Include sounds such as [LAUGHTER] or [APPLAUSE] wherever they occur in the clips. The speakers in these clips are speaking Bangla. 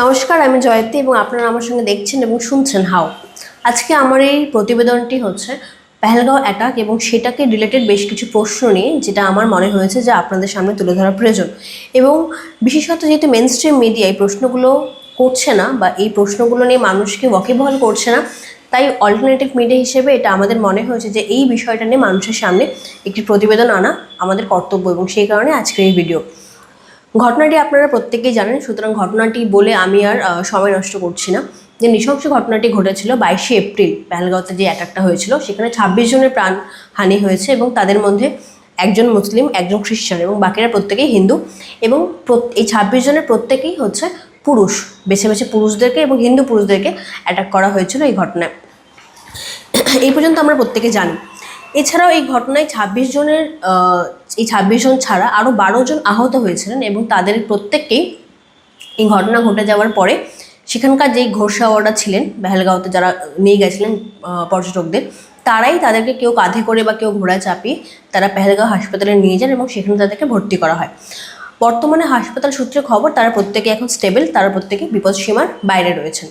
নমস্কার, আমি জয়ন্তী এবং আপনারা আমার সঙ্গে দেখছেন এবং শুনছেন হাও। আজকে আমার এই প্রতিবেদনটি হচ্ছে পেহেলগাঁও অ্যাটাক এবং সেটাকে রিলেটেড বেশ কিছু প্রশ্ন নিয়ে, যেটা আমার মনে হয়েছে যে আপনাদের সামনে তুলে ধরা প্রয়োজন। এবং বিশেষত যেহেতু মেন স্ট্রিম মিডিয়া এই প্রশ্নগুলো করছে না বা এই প্রশ্নগুলো নিয়ে মানুষকে ওয়াকিবহাল করছে না, তাই অল্টারনেটিভ মিডিয়া হিসেবে এটা আমাদের মনে হয়েছে যে এই বিষয়টা নিয়ে মানুষের সামনে একটি প্রতিবেদন আনা আমাদের কর্তব্য এবং সেই কারণে আজকের এই ভিডিও ঘটনাটি আপনারা প্রত্যেকেই জানেন, সুতরাং ঘটনাটি বলে আমি আর সময় নষ্ট করছি না। যে নৃশংস ঘটনাটি ঘটেছিল বাইশে এপ্রিল পেহেলগাঁওতে যে অ্যাটাকটা হয়েছিল, সেখানে ছাব্বিশ জনের প্রাণ হানি হয়েছে এবং তাদের মধ্যে একজন মুসলিম, একজন খ্রিস্টান এবং বাকিরা প্রত্যেকেই হিন্দু এবং এই ছাব্বিশ জনের প্রত্যেকেই হচ্ছে পুরুষ, বেছে বেছে পুরুষদেরকে এবং হিন্দু পুরুষদেরকে অ্যাটাক করা হয়েছিল এই ঘটনায়। এই পর্যন্ত আমরা প্রত্যেকে জানি। এছাড়াও এই ঘটনায় ছাব্বিশ জনের এই ছাব্বিশ জন ছাড়া আরও বারো জন আহত হয়েছিলেন এবং তাদের প্রত্যেককেই এই ঘটনা ঘটে যাওয়ার পরে সেখানকার যেই ঘোষাওয়ারা ছিলেন, বেহেলগাঁওতে যারা নিয়ে গেছিলেন পর্যটকদের, তারাই তাদেরকে কেউ কাঁধে করে বা কেউ ঘোড়ায় চাপিয়ে তারা পেহেলগাঁও হাসপাতালে নিয়ে যান এবং সেখানে তাদেরকে ভর্তি করা হয়। বর্তমানে হাসপাতাল সূত্রে খবর, তারা প্রত্যেকে এখন স্টেবল তারা প্রত্যেকে বিপদসীমার বাইরে রয়েছেন।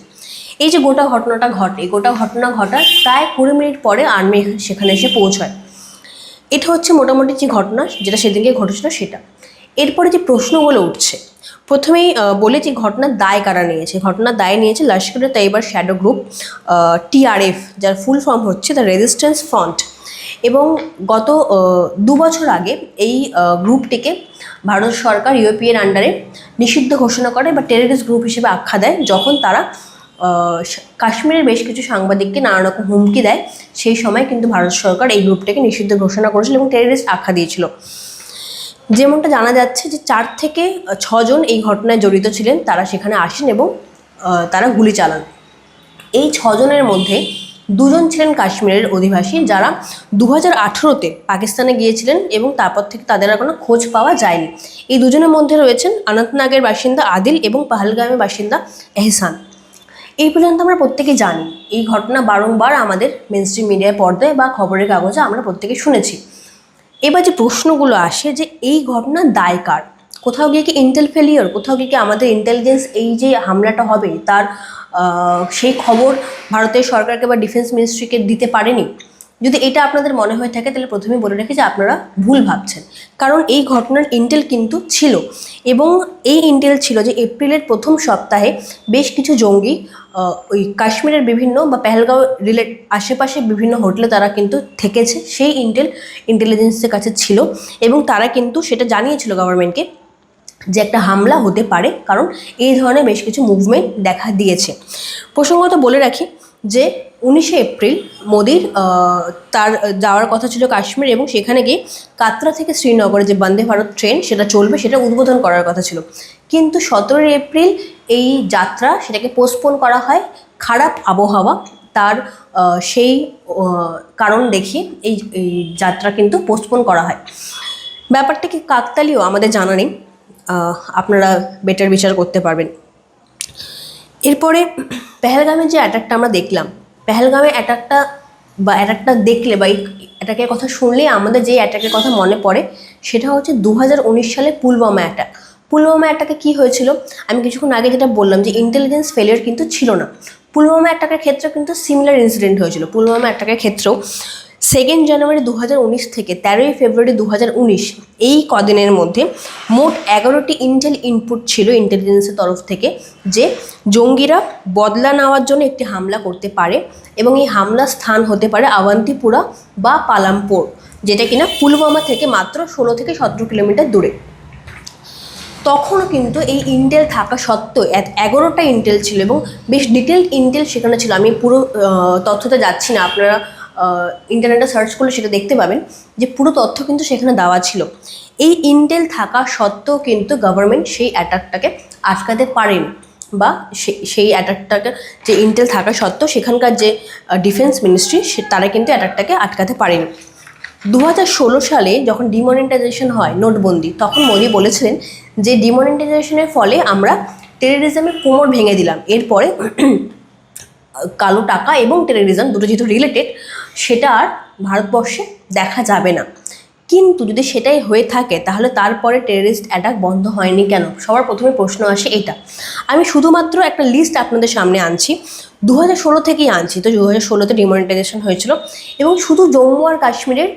এই যে গোটা ঘটনাটা ঘটে গোটা ঘটনা ঘটার প্রায় কুড়ি মিনিট পরে আর্মি সেখানে এসে পৌঁছায়। এটা হচ্ছে মোটামুটি যে ঘটনা, যেটা সেদিনকে ঘটেছিল সেটা। এরপরে যে প্রশ্নগুলো উঠছে, প্রথমেই বলে যে ঘটনার দায় কারা নিয়েছে? ঘটনার দায় নিয়েছে লস্করে তাইবার শ্যাডো গ্রুপ টিআরএফ যার ফুল ফর্ম হচ্ছে দ্য রেজিস্ট্যান্স ফ্রন্ট এবং গত দু বছর আগে এই গ্রুপটিকে ভারত সরকার ইউপিএর আন্ডারে নিষিদ্ধ ঘোষণা করে বা টেররিস্ট গ্রুপ হিসেবে আখ্যা দেয়, যখন তারা কাশ্মীরের বেশ কিছু সাংবাদিককে নানা রকম হুমকি দেয়। সেই সময় কিন্তু ভারত সরকার এই গ্রুপটাকে নিষিদ্ধ ঘোষণা করেছিল এবং টেররিস্ট আখ্যা দিয়েছিল। যেমনটা জানা যাচ্ছে যে চার থেকে ছজন এই ঘটনায় জড়িত ছিলেন, তারা সেখানে আসেন এবং তারা গুলি চালান। এই ছজনের মধ্যে দুজন ছিলেন কাশ্মীরের অধিবাসী যারা দু হাজার আঠেরোতে পাকিস্তানে গিয়েছিলেন এবং তারপর থেকে তাদের আর কোনো খোঁজ পাওয়া যায়নি। এই দুজনের মধ্যে রয়েছেন অনন্তনাগের বাসিন্দা আদিল এবং পাহালগামের বাসিন্দা এহসান। এই পর্যন্ত আমরা প্রত্যেকে জানি, এই ঘটনা বারংবার আমাদের মেনস্ট্রিম মিডিয়ায় পর্দায় বা খবরের কাগজে আমরা প্রত্যেকে শুনেছি। এবার যে প্রশ্নগুলো আসে যে এই ঘটনা দায় কার? কোথাও গিয়ে কি ইন্টেল ফেলিওর কোথাও গিয়ে কি আমাদের ইন্টেলিজেন্স এই যে হামলাটা হবে, তার সেই খবর ভারতের সরকারকে বা ডিফেন্স মিনিস্ট্রিকে দিতে পারেনি? যদি এটা আপনাদের মনে হয়ে থাকে, তাহলে প্রথমেই বলে রাখি যে আপনারা ভুল ভাবছেন। কারণ এই ঘটনার ইন্টেল কিন্তু ছিল। এবং এই ইন্টেল ছিল যে এপ্রিলের প্রথম সপ্তাহে বেশ কিছু জঙ্গি ওই কাশ্মীরের বিভিন্ন বা পেহেলগাঁও রিলেট আশেপাশে বিভিন্ন হোটেলে তারা কিন্তু থেকেছে। সেই ইন্টেল ইন্টেলিজেন্সের কাছে ছিল। এবং তারা কিন্তু সেটা জানিয়েছিল গভর্নমেন্টকে যে একটা হামলা হতে পারে। কারণ এই ধরনের বেশ কিছু মুভমেন্ট দেখা দিয়েছে। প্রসঙ্গত বলে রাখি যে উনিশে এপ্রিল মোদির তার যাওয়ার কথা ছিল কাশ্মীর এবং সেখানে গিয়ে কাতরা থেকে শ্রীনগরে যে বন্দে ভারত ট্রেন সেটা চলবে, সেটা উদ্বোধন করার কথা ছিল। কিন্তু সতেরোই এপ্রিল এই যাত্রা সেটাকে পোস্টপোন করা হয়। খারাপ আবহাওয়া তার সেই কারণ দেখিয়ে এই যাত্রা কিন্তু পোস্টপোন করা হয়। ব্যাপারটা কি কাকতালীয় আমাদের জানা নেই। আপনারা বেটার বিচার করতে পারবেন। এরপরে পেহেলগামের যে অ্যাটাকটা আমরা দেখলাম পেহেলগামের অ্যাটাকটা বা অ্যাটাকটা দেখলে বা এই অ্যাটাকের কথা শুনলে আমাদের যে অ্যাটাকের কথা মনে পড়ে, সেটা হচ্ছে দু হাজার উনিশ সালে পুলওয়ামা অ্যাটাক পুলওয়ামা অ্যাটাকে কী হয়েছিল? আমি কিছুক্ষণ আগে যেটা বললাম যে ইন্টেলিজেন্স ফেলিয়ার কিন্তু ছিল না। পুলওয়ামা অ্যাটাকের ক্ষেত্রে কিন্তু সিমিলার ইনসিডেন্ট হয়েছিল। পুলওয়ামা অ্যাটাকের ক্ষেত্রেও সেকেন্ড জানুয়ারি দু হাজার উনিশ থেকে তেরোই ফেব্রুয়ারি দু হাজার উনিশ, এই কদিনের মধ্যে মোট এগারোটি ইন্টেল ইনপুট ছিল ইন্টেলিজেন্সের তরফ থেকে যে জঙ্গিরা বদলা নেওয়ার জন্য একটি হামলা করতে পারে এবং এই হামলার স্থান হতে পারে আওয়ান্তিপুরা বা পালামপুর, যেটা কিনা পুলওয়ামা থেকে মাত্র ষোলো থেকে সতেরো কিলোমিটার দূরে। তখনও কিন্তু এই ইন্টেল থাকা সত্ত্বেও এগারোটা ইন্টেল ছিল এবং বেশ ডিটেলড ইন্টেল সেখানে ছিল। আমি পুরো তথ্যতে যাচ্ছি না, আপনারা ইন্টারনেটে সার্চ করলে সেটা দেখতে পাবেন যে পুরো তথ্য কিন্তু সেখানে দেওয়া ছিল। এই ইন্টেল থাকা সত্ত্বেও কিন্তু গভর্নমেন্ট সেই অ্যাটাকটাকে আটকাতে পারেন বা সেই অ্যাটাকটাকে যে ইন্টেল থাকা সত্ত্বেও সেখানকার যে ডিফেন্স মিনিস্ট্রি সে, তারা কিন্তু অ্যাটাকটাকে আটকাতে পারেনি। দু সালে যখন ডিমনিটাইজেশন হয় নোটবন্দি, তখন মোদি বলেছিলেন যে ডিমনিটাইজেশনের ফলে আমরা টেররিজমের কোমর ভেঙে দিলাম। এরপরে [CLEARS THROAT] কালো টাকা এবং টেররিজম দুটো যেহেতু রিলেটেড সেটা আর ভারতবর্ষে দেখা যাবে না। কিন্তু যদি সেটাই হয়ে থাকে, তাহলে তারপরে টেররিস্ট অ্যাটাক বন্ধ হয়নি কেন? সবার প্রথমে প্রশ্ন আসে এটা। আমি শুধুমাত্র একটা লিস্ট আপনাদের সামনে আনছি। দু হাজার ষোলো থেকেই আনছি, তো দু হাজার ষোলোতে ডিমনিটাইজেশন হয়েছিল এবং শুধু জম্মু আর কাশ্মীরের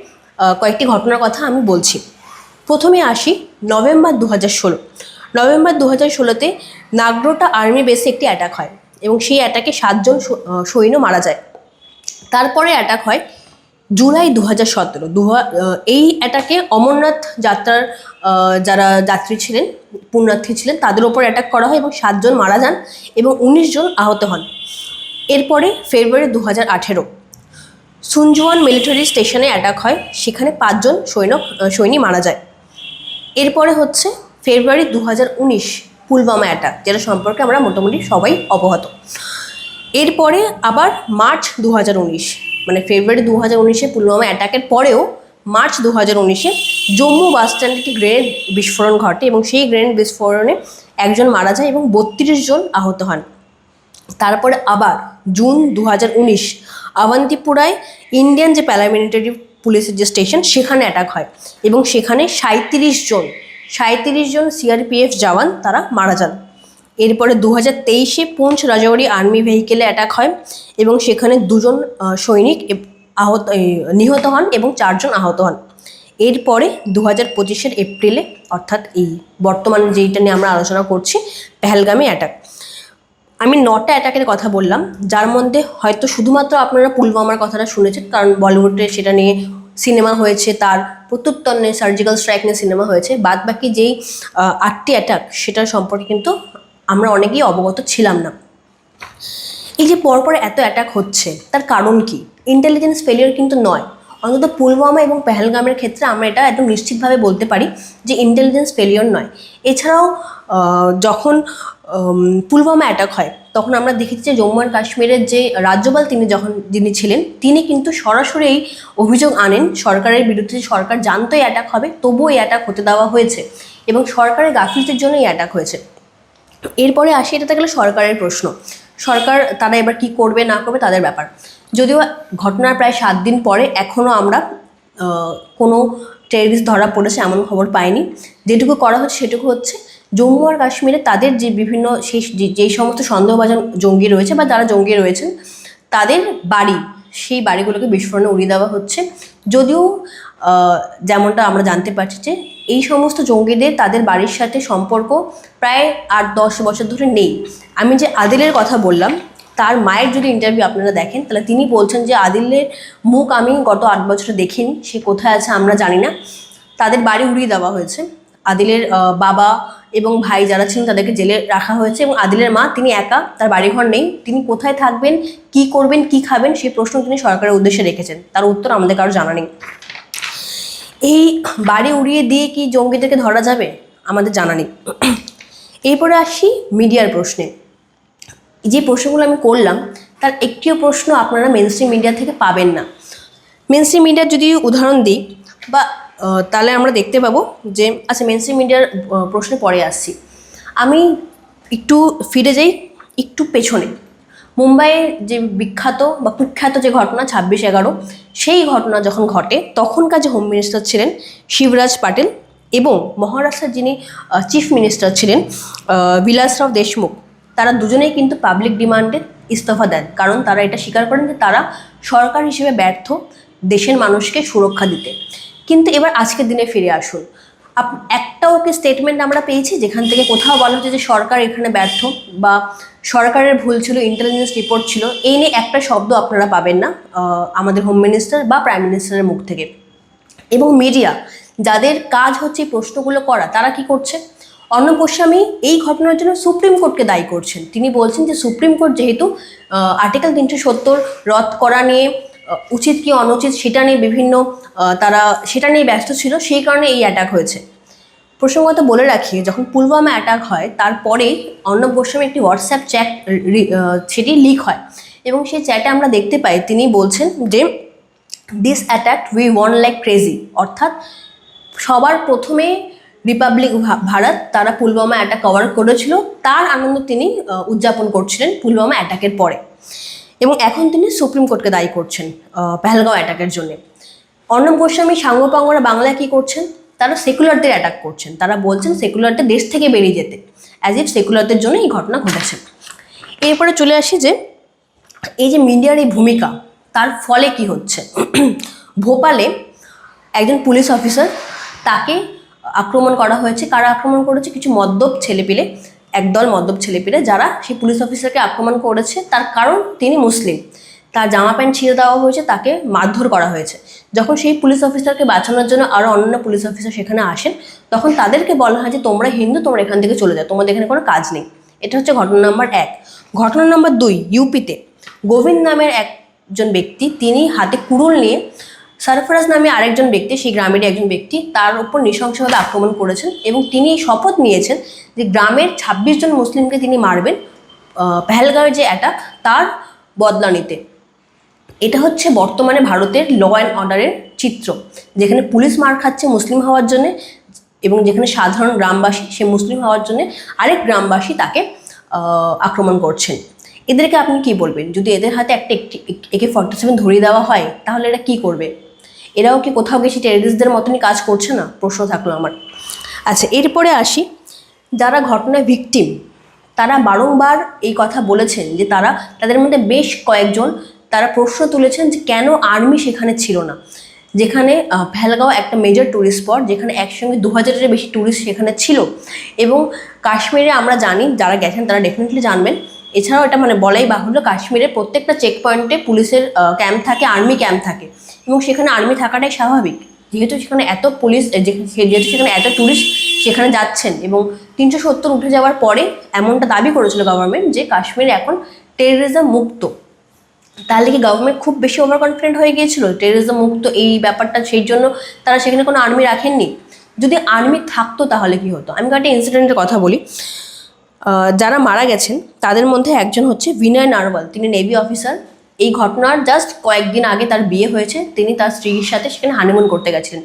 কয়েকটি ঘটনার কথা আমি বলছি। প্রথমে আসি নভেম্বর দু হাজার ষোলো। নভেম্বর দু হাজার ষোলোতে নাগরোটা আর্মি বেসে একটি অ্যাটাক হয় এবং সেই অ্যাটাকে সাতজন সৈন্য মারা যায়। তারপরে অ্যাটাক হয় জুলাই দু হাজার সতেরো দু এই অ্যাটাকে অমরনাথ যাত্রার যারা যাত্রী ছিলেন, পুণ্যার্থী ছিলেন, তাদের ওপর অ্যাটাক করা হয় এবং সাতজন মারা যান এবং উনিশ জন আহত হন। এরপরে ফেব্রুয়ারি দু হাজার আঠেরো সুনজুয়ান মিলিটারি স্টেশনে অ্যাটাক হয়, সেখানে পাঁচজন সৈন্য সৈনী মারা যায়। এরপরে হচ্ছে ফেব্রুয়ারি দু হাজার উনিশ, পুলওয়ামা অ্যাটাক যেটা সম্পর্কে আমরা মোটামুটি সবাই অবগত। এরপরে আবার মার্চ দু হাজার উনিশ মানে ফেব্রুয়ারি দু হাজার উনিশে পুলওয়ামা অ্যাটাকের পরেও মার্চ দু হাজার উনিশে জম্মু বাস স্ট্যান্ডে একটি গ্রেনেড বিস্ফোরণ ঘটে এবং সেই গ্রেনেড বিস্ফোরণে একজন মারা যায় এবং বত্রিশ জন আহত হন। তারপরে আবার জুন দু হাজার উনিশ, আওয়ান্তিপুরায় ইন্ডিয়ান যে প্যারামিলিটারি পুলিশের যে স্টেশন, সেখানে অ্যাটাক হয় এবং সেখানে সাঁত্রিশ জন সাঁত্রিশ জন সিআরপিএফ জওয়ান তারা মারা যান। এরপরে দু হাজার তেইশে পুঞ্চ রাজৌরি আর্মি ভেহিকেলে অ্যাটাক হয় এবং সেখানে দুজন সৈনিক আহত নিহত হন এবং চারজন আহত হন। এরপরে দু হাজার পঁচিশের এপ্রিলে, অর্থাৎ এই বর্তমান যেইটা নিয়ে আমরা আলোচনা করছি, পেহেলগামে অ্যাটাক আমি নটা অ্যাটাকের কথা বললাম, যার মধ্যে হয়তো শুধুমাত্র আপনারা পুলওয়ামার কথাটা শুনেছেন, কারণ বলিউডে সেটা নিয়ে সিনেমা হয়েছে, তার প্রত্যুত্তর নিয়ে সার্জিক্যাল স্ট্রাইক নিয়ে সিনেমা হয়েছে বাদ বাকি যেই আটটি অ্যাটাক সেটার সম্পর্কে কিন্তু আমরা অনেকেই অবগত ছিলাম না। এই যে পরপর এত অ্যাটাক হচ্ছে, তার কারণ কি? ইন্টেলিজেন্স ফেলিয়ার কিন্তু নয়। অন্তত পুলওয়ামা এবং পেহেলগামের ক্ষেত্রে আমরা এটা একদম নিশ্চিতভাবে বলতে পারি যে ইন্টেলিজেন্স ফেলিয়ার নয়। এছাড়াও যখন পুলওয়ামা অ্যাটাক হয়, তখন আমরা দেখেছি যে জম্মু আর কাশ্মীরের যে রাজ্যপাল তিনি যখন, যিনি ছিলেন, তিনি কিন্তু সরাসরি এই অভিযোগ আনেন, সরকারের বিরুদ্ধে যে সরকার জানতোই অ্যাটাক হবে, তবুও এই অ্যাটাক হতে দেওয়া হয়েছে এবং সরকারের গাফিলতির জন্য এই অ্যাটাক হয়েছে। এরপরে আসি এটা গেলে সরকারের প্রশ্ন। সরকার তারা এবার কি করবে, না করবে, তাদের ব্যাপার। যদিও ঘটনার প্রায় সাত দিন পরে এখনও আমরা কোনো টেরিস্ট ধরা পড়েছে এমন খবর পাইনি। যেটুকু করা হচ্ছে সেটুকু হচ্ছে। জম্মু আর কাশ্মীরে তাদের যে বিভিন্ন সেই যেই সমস্ত সন্দেহভাজন জঙ্গি রয়েছে বা যারা জঙ্গি রয়েছেন, তাদের বাড়ি সেই বাড়িগুলোকে বিস্ফোরণে উড়িয়ে দেওয়া হচ্ছে। যদিও যেমনটা আমরা জানতে পারছি যে এই সমস্ত জঙ্গিদের তাদের বাড়ির সাথে সম্পর্ক প্রায় আট দশ বছর ধরে নেই। আমি যে আদিলের কথা বললাম, তার মায়ের যদি ইন্টারভিউ আপনারা দেখেন, তাহলে তিনি বলছেন যে আদিলের মুখ আমি গত আট বছরে দেখিনি, সে কোথায় আছে আমরা জানি না। তাদের বাড়ি উড়িয়ে দেওয়া হয়েছে। আদিলের বাবা এবং ভাই যারা ছিলেন তাদেরকে জেলে রাখা হয়েছে এবং আদিলের মা তিনি একা, তার বাড়িঘর নেই। তিনি কোথায় থাকবেন, কি করবেন, কি খাবেন সেই প্রশ্ন তিনি সরকারের উদ্দেশ্যে রেখেছেন। তার উত্তর আমাদের কারও জানা নেই। এই বাড়ি উড়িয়ে দিয়ে কি জঙ্গিদেরকে ধরা যাবে? আমাদের জানা নেই। এরপরে আসি মিডিয়ার প্রশ্নে। যে প্রশ্নগুলো আমি করলাম, তার একটিও প্রশ্ন আপনারা মেনস্ট্রিম মিডিয়া থেকে পাবেন না। মেনস্ট্রিম মিডিয়ার যদি উদাহরণ দিই বা তাহলে আমরা দেখতে পাবো যে আচ্ছা মেনস্ট্রিম মিডিয়ার প্রশ্নে পরে আসছি। আমি একটু ফিরে যাই একটু পেছনে। মুম্বাইয়ের যে বিখ্যাত বা কুখ্যাত যে ঘটনা, ছাব্বিশ এগারো, সেই ঘটনা যখন ঘটে, তখনকার যে হোম মিনিস্টার ছিলেন শিবরাজ পাটেল এবং মহারাষ্ট্রের যিনি চিফ মিনিস্টার ছিলেন বিলাসরাও দেশমুখ, তারা দুজনেই কিন্তু পাবলিক ডিমান্ডে ইস্তফা দেন। কারণ তারা এটা স্বীকার করেন যে তারা সরকার হিসেবে ব্যর্থ দেশের মানুষকে সুরক্ষা দিতে। কিন্তু এবার আজকের দিনে ফিরে আসুন। একটাও কি স্টেটমেন্ট আমরা পেয়েছি যেখান থেকে কোথাও বলা হচ্ছে যে সরকার এখানে ব্যর্থ বা সরকারের ভুল ছিল ইন্টেলিজেন্স রিপোর্ট ছিল, এই নিয়ে একটা শব্দ আপনারা পাবেন না আমাদের হোম মিনিস্টার বা প্রাইম মিনিস্টারের মুখ থেকে। এবং মিডিয়া যাদের কাজ হচ্ছে প্রশ্নগুলো করা, তারা কি করছে? অর্ণব গোস্বামী এই ঘটনার জন্য সুপ্রিম কোর্টকে দায়ী করছেন। তিনি বলছেন যে সুপ্রিম কোর্ট যেহেতু আর্টিকেল তিনশো সত্তর রদ করা নিয়ে উচিত কি অনুচিত সেটা নিয়ে বিভিন্ন তারা সেটা নিয়ে ব্যস্ত ছিল, সেই কারণে এই অ্যাটাক হয়েছে। প্রসঙ্গত বলে রাখি, যখন পুলওয়ামা অ্যাটাক হয় তারপরেই অর্ণব গোস্বামী একটি হোয়াটসঅ্যাপ চ্যাট সেটি লিক হয়। এবং সেই চ্যাটে আমরা দেখতে পাই, তিনি বলছেন যে this attack we want like crazy অর্থাৎ সবার প্রথমে রিপাবলিক ভারত, তারা পুলওয়ামা অ্যাটাক কভার করেছিল। তার আনন্দ তিনি উদযাপন করছিলেন পুলওয়ামা অ্যাটাকের পরে। এবং এখন তিনি সুপ্রিম কোর্টকে দায়ী করছেন পেহেলগাঁও অ্যাটাকের জন্য। অর্ণব গোস্বামী সাঙ্গপাঙ্গরা বাংলায় কী করছেন? তারা সেকুলারদের অ্যাটাক করছেন। তারা বলছেন সেকুলারদের দেশ থেকে বেরিয়ে যেতে অ্যাজ ইফ সেকুলারদের জন্য এই ঘটনা ঘটেছে। এরপরে চলে আসি যে, এই যে মিডিয়ার এই ভূমিকা, তার ফলে কি হচ্ছে? ভোপালে একজন পুলিশ অফিসার তাকে আক্রমণ করা হয়েছে। কারা আক্রমণ করেছে? কিছু মদ্যপ ছেলেপিলে। একদল মদ্যপ ছেলেপিলে যারা সেই পুলিশ অফিসারকে আক্রমণ করেছে, তার কারণ তিনি মুসলিম। তার জামা প্যান্ট ছিঁড়ে দেওয়া হয়েছে, তাকে মারধর করা হয়েছে। যখন সেই পুলিশ অফিসারকে বাঁচানোর জন্য আরও অন্যান্য পুলিশ অফিসার সেখানে আসেন, তখন তাদেরকে বলা হয় যে, তোমরা হিন্দু, তোমরা এখান থেকে চলে যাও, তোমাদের এখানে কোনো কাজ নেই। এটা হচ্ছে ঘটনা নাম্বার এক। ঘটনা নাম্বার দুই ইউপিতে গোবিন্দ নামের একজন ব্যক্তি, তিনি হাতে কুড়ুল নিয়ে সরফরাজ নামে আরেকজন ব্যক্তি, সেই গ্রামেরই একজন ব্যক্তি, তার উপর নৃশংসভাবে আক্রমণ করেছেন এবং তিনি শপথ নিয়েছেন যে গ্রামের ছাব্বিশ জন মুসলিমকে তিনি মারবেন পেহেলগাঁওয়ের যে অ্যাটাক তার বদলা নিতে। এটা হচ্ছে বর্তমানে ভারতের ল অ্যান্ড অর্ডারের চিত্র, যেখানে পুলিশ মার খাচ্ছে মুসলিম হওয়ার জন্য এবং যেখানে সাধারণ গ্রামবাসী, সে মুসলিম হওয়ার জন্য আরেক গ্রামবাসী তাকে আক্রমণ করছেন। এদেরকে আপনি কি বলবেন? যদি এদের হাতে একটা একটি, একে ফর্টি সেভেন ধরিয়ে দেওয়া হয়, তাহলে এরা কি করবে? এরাও কি কোথাও গেছে টেররিস্টদের মতনই কাজ করছে না? প্রশ্ন থাকল আমার। আচ্ছা এরপরে আসি। যারা ঘটনায় ভিকটিম তারা বারংবার এই কথা বলেছেন যে তারা, তাদের মধ্যে বেশ কয়েকজন তারা প্রশ্ন তুলেছেন যে কেন আর্মি সেখানে ছিল না? যেখানে পেহেলগাঁও একটা মেজর ট্যুরিস্ট স্পট যেখানে একসঙ্গে দু হাজারের বেশি ট্যুরিস্ট সেখানে ছিল। এবং কাশ্মীরে আমরা জানি, যারা গেছেন তারা ডেফিনেটলি জানবেন। এছাড়াও এটা মানে বলাই বাহুল্য, কাশ্মীরের প্রত্যেকটা চেক পয়েন্টে পুলিশের ক্যাম্প থাকে আর্মি ক্যাম্প থাকে। এবং সেখানে আর্মি থাকাটাই স্বাভাবিক। যেহেতু সেখানে এত পুলিশ যেহেতু সেখানে এত ট্যুরিস্ট সেখানে যাচ্ছেন এবং তিনশো সত্তর উঠে যাওয়ার পরে এমনটা দাবি করেছিল গভর্নমেন্ট যে কাশ্মীর এখন টেররিজম মুক্ত। তাহলে কি গভর্নমেন্ট খুব বেশি ওভার কনফিডেন্ট হয়ে গিয়েছিল। টেররিজম মুক্ত এই ব্যাপারটা সেই জন্য তারা সেখানে কোনো আর্মি রাখেননি। যদি আর্মি থাকতো তাহলে কি হতো? আমি একটা ইনসিডেন্টের কথা বলি। যারা মারা গেছেন, তাদের মধ্যে একজন হচ্ছে বিনয় নারওয়াল তিনি নেভি অফিসার এই ঘটনার জাস্ট কয়েকদিন আগে তার বিয়ে হয়েছে। তিনি তার স্ত্রীর সাথে সেখানে হানিমুন করতে গেছিলেন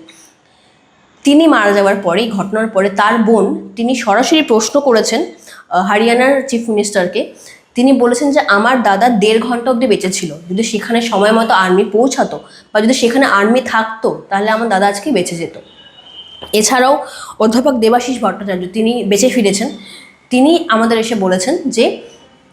তিনি মারা যাওয়ার পরে ঘটনার পরে তার বোন, তিনি সরাসরি প্রশ্ন করেছেন হরিয়ানার চিফ মিনিস্টারকে তিনি বলেছেন যে, আমার দাদা দেড় ঘণ্টা অবধি বেঁচে ছিল। যদি সেখানে সময় মতো আর্মি পৌঁছাতো বা যদি সেখানে আর্মি থাকতো, তাহলে আমার দাদা আজকে বেঁচে যেত। এছাড়াও অধ্যাপক দেবাশিস ভট্টাচার্য, তিনি বেঁচে ফিরেছেন। তিনি আমাদের এসে বলেছেন যে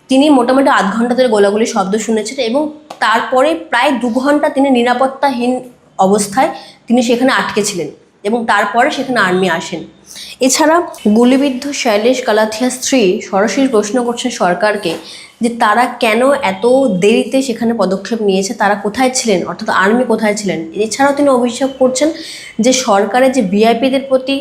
তিনি মোটামুটি আধ ঘণ্টা ধরে গোলাগুলি শব্দ শুনেছেন এবং তারপরে প্রায় দু ঘণ্টা তিনি নিরাপত্তাহীন অবস্থায় তিনি সেখানে আটকে ছিলেন এবং তারপরে সেখানে আর্মি আসেন। এছাড়া গুলিবিদ্ধ শৈলেশ কালাথিয়া স্ত্রী সরাসরি প্রশ্ন করছেন সরকারকে যে তারা কেন এত দেরিতে সেখানে পদক্ষেপ নিয়েছে, তারা কোথায় ছিলেন? অর্থাৎ আর্মি কোথায় ছিলেন? এছাড়াও তিনি অভিযোগ করছেন যে সরকারের যে ভিআইপিদের প্রতি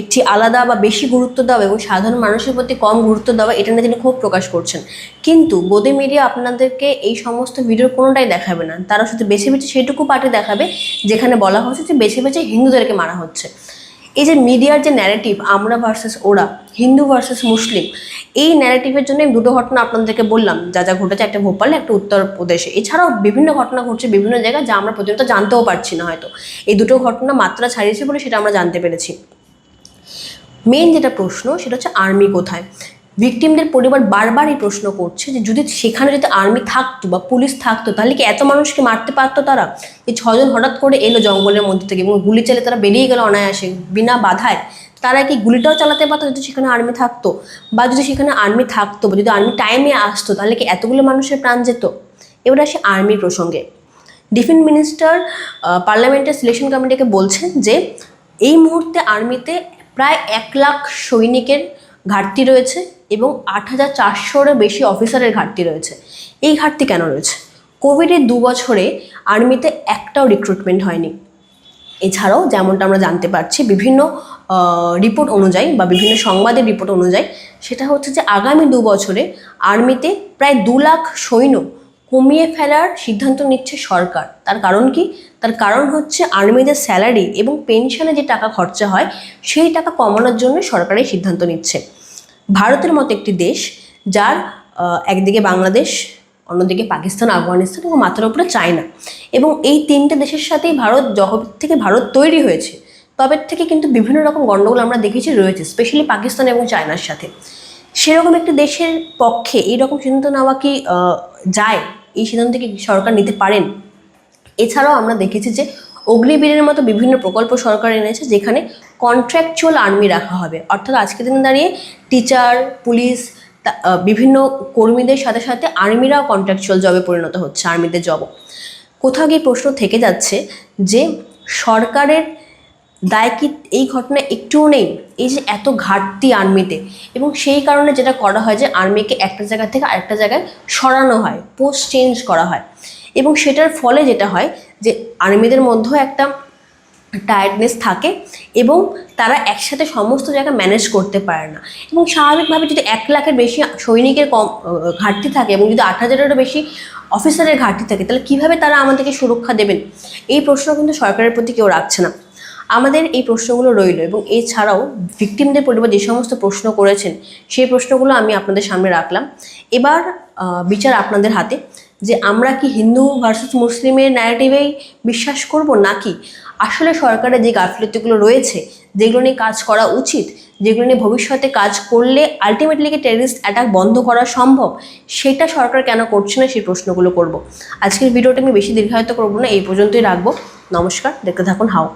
একটি আলাদা বা বেশি গুরুত্ব দেওয়া এবং সাধারণ মানুষের প্রতি কম গুরুত্ব দেওয়া, এটা নিয়ে তিনি খুব প্রকাশ করছেন। কিন্তু গদি মিডিয়া আপনাদেরকে এই সমস্ত ভিডিওর কোনোটাই দেখাবে না। তারা শুধু বেছে বেছে সেটুকু পার্টি দেখাবে, যেখানে বলা হচ্ছে যে বেছে বেছে হিন্দুদেরকে মারা হচ্ছে। এই যে মিডিয়ার যে ন্যারেটিভ আমরা ভার্সেস ওরা হিন্দু ভার্সেস মুসলিম, এই ন্যারেটিভের জন্য দুটো ঘটনা আপনাদেরকে বললাম। যা যা ঘটেছে, একটা ভোপালে, একটা উত্তরপ্রদেশে এছাড়াও বিভিন্ন ঘটনা ঘটছে বিভিন্ন জায়গায় যা আমরা প্রতিনিয়ত জানতেও পারছি না হয়তো। এই দুটো ঘটনা মাত্রা ছাড়িয়েছে বলে সেটা আমরা জানতে পেরেছি। মেন যেটা প্রশ্ন, সেটা হচ্ছে আর্মি কোথায়? ভিকটিমদের পরিবার বারবার এই প্রশ্ন করছে যে, যদি সেখানে যদি আর্মি থাকতো বা পুলিশ থাকতো, তাহলে কি এত মানুষকে মারতে পারতো তারা? এই ছজন হঠাৎ করে এলো জঙ্গলের মধ্যে থেকে এবং গুলি চালে তারা বেরিয়ে গেল অনায়াসে, বিনা বাধায়। তারা কি গুলিটাও চালাতে পারতো যদি সেখানে আর্মি থাকতো? বা যদি সেখানে আর্মি থাকতো, বা যদি আর্মি টাইমে আসতো, তাহলে কি এতগুলো মানুষের প্রাণ যেত? এবার আসে আর্মির প্রসঙ্গে। ডিফেন্স মিনিস্টার পার্লামেন্টের সিলেকশন কমিটিকে বলছেন যে, এই মুহূর্তে আর্মিতে প্রায় এক লাখ সৈনিকের ঘাটতি রয়েছে এবং আট হাজার চারশোরও বেশি অফিসারের ঘাটতি রয়েছে। এই ঘাটতি কেন রয়েছে? কোভিডের দু বছরে আর্মিতে একটাও রিক্রুটমেন্ট হয়নি। এছাড়াও যেমনটা আমরা জানতে পারছি, বিভিন্ন রিপোর্ট অনুযায়ী বা বিভিন্ন সংবাদের রিপোর্ট অনুযায়ী সেটা হচ্ছে যে আগামী দু বছরে আর্মিতে প্রায় দু লাখ সৈন্য কমিয়ে ফেলার সিদ্ধান্ত নিচ্ছে সরকার। তার কারণ কি? তার কারণ হচ্ছে আর্মিদের স্যালারি এবং পেনশনে যে টাকা খরচা হয়, সেই টাকা কমানোর জন্য সরকার সিদ্ধান্ত নিচ্ছে। ভারতের মতো একটি দেশ যার একদিকে বাংলাদেশ অন্যদিকে পাকিস্তান, আফগানিস্তান এবং মাথার উপরে চায়না। এবং এই তিনটে দেশের সাথেই ভারত যখন থেকে ভারত তৈরি হয়েছে। তবে থেকে কিন্তু বিভিন্ন রকম গণ্ডগোল আমরা দেখেছি, রয়েছে স্পেশালি পাকিস্তান এবং চায়নার সাথে। সেরকম একটি দেশের পক্ষে এইরকম সিদ্ধান্ত নেওয়া কি যায়? এই সিদ্ধান্ত কি সরকার নিতে পারেন? এছাড়াও আমরা দেখেছি যে অগ্নিবীরের মতো বিভিন্ন প্রকল্প সরকার এনেছে, যেখানে কন্ট্রাকচুয়াল আর্মি রাখা হবে। অর্থাৎ আজকের দিনে দাঁড়িয়ে টিচার পুলিশ বিভিন্ন কর্মীদের সাথে সাথে আর্মিরাও কন্ট্রাকচুয়াল জবে পরিণত হচ্ছে আর্মিদের জবও কোথাও গিয়ে প্রশ্ন থেকে যাচ্ছে যে সরকারের দায় কি এই ঘটনা একটুও নেই? এই যে এত ঘাটতি আর্মিতে। এবং সেই কারণে যেটা করা হয় যে আর্মিকে একটা জায়গা থেকে আরেকটা জায়গায় সরানো হয় পোস্ট চেঞ্জ করা হয়। এবং সেটার ফলে যেটা হয় যে আর্মিদের মধ্যেও একটা টায়ার্ডনেস থাকে এবং তারা একসাথে সমস্ত জায়গা ম্যানেজ করতে পারে না। এবং স্বাভাবিকভাবে যদি এক লাখের বেশি সৈনিকের কম ঘাটতি থাকে এবং যদি আট হাজারেরও বেশি অফিসারের ঘাটতি থাকে, তাহলে কীভাবে তারা আমাদেরকে সুরক্ষা দেবেন? এই প্রশ্ন কিন্তু সরকারের প্রতি কেউ রাখছে না। আমাদের এই প্রশ্নগুলো রইল এবং এছাড়াও ভিকটিমদের পরিবার যে সমস্ত প্রশ্ন করেছেন, সেই প্রশ্নগুলো আমি আপনাদের সামনে রাখলাম। এবার বিচার আপনাদের হাতে যে আমরা কি হিন্দু ভার্সেস মুসলিমের ন্যারেটিভেই বিশ্বাস করব নাকি? আসলে সরকারের যে গাফিলতিগুলো রয়েছে, যেগুলো নিয়ে কাজ করা উচিত, যেগুলো নিয়ে ভবিষ্যতে কাজ করলে আলটিমেটলি কি টেরিস্ট অ্যাটাক বন্ধ করা সম্ভব, সেটা সরকার কেন করছে না সেই প্রশ্নগুলো করব। আজকের ভিডিওটা আমি বেশি দীর্ঘায়িত করব না, এই পর্যন্তই রাখব। নমস্কার, দেখতে থাকুন হাও।